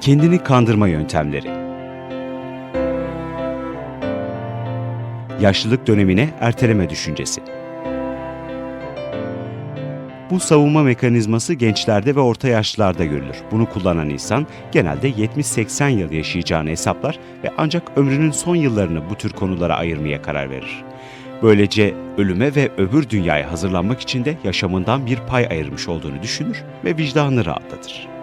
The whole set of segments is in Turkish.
Kendini kandırma yöntemleri. Yaşlılık dönemine erteleme düşüncesi. Bu savunma mekanizması gençlerde ve orta yaşlılarda görülür. Bunu kullanan insan genelde 70-80 yıl yaşayacağını hesaplar ve ancak ömrünün son yıllarını bu tür konulara ayırmaya karar verir. Böylece ölüme ve öbür dünyaya hazırlanmak için de yaşamından bir pay ayırmış olduğunu düşünür ve vicdanını rahatlatır.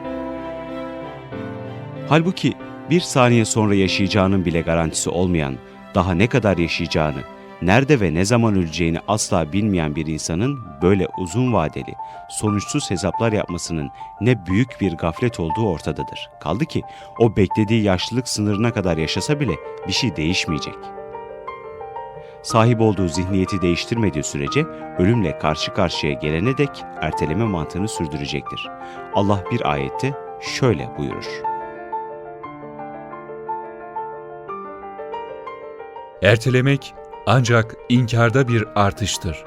Halbuki bir saniye sonra yaşayacağının bile garantisi olmayan, daha ne kadar yaşayacağını, nerede ve ne zaman öleceğini asla bilmeyen bir insanın böyle uzun vadeli, sonuçsuz hesaplar yapmasının ne büyük bir gaflet olduğu ortadadır. Kaldı ki o beklediği yaşlılık sınırına kadar yaşasa bile bir şey değişmeyecek. Sahip olduğu zihniyeti değiştirmediği sürece ölümle karşı karşıya gelene dek erteleme mantığını sürdürecektir. Allah bir ayette şöyle buyurur. Ertelemek ancak inkarda bir artıştır.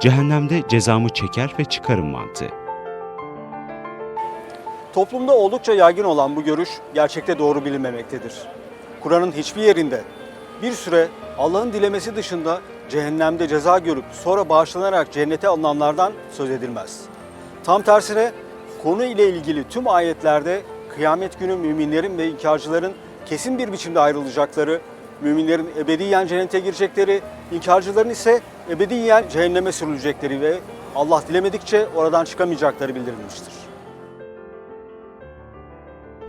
Cehennemde cezamı çeker ve çıkarım mantığı. Toplumda oldukça yaygın olan bu görüş gerçekte doğru bilinmemektedir. Kur'an'ın hiçbir yerinde bir süre Allah'ın dilemesi dışında cehennemde ceza görüp sonra bağışlanarak cennete alınanlardan söz edilmez. Tam tersine konu ile ilgili tüm ayetlerde kıyamet günü müminlerin ve inkarcıların kesin bir biçimde ayrılacakları, müminlerin ebediyen cennete girecekleri, inkarcıların ise ebediyen cehenneme sürülecekleri ve Allah dilemedikçe oradan çıkamayacakları bildirilmiştir.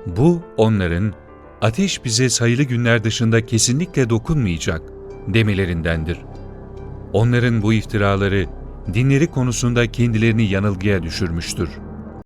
Bu onların ateş bize sayılı günler dışında kesinlikle dokunmayacak demelerindendir. Onların bu iftiraları dinleri konusunda kendilerini yanılgıya düşürmüştür.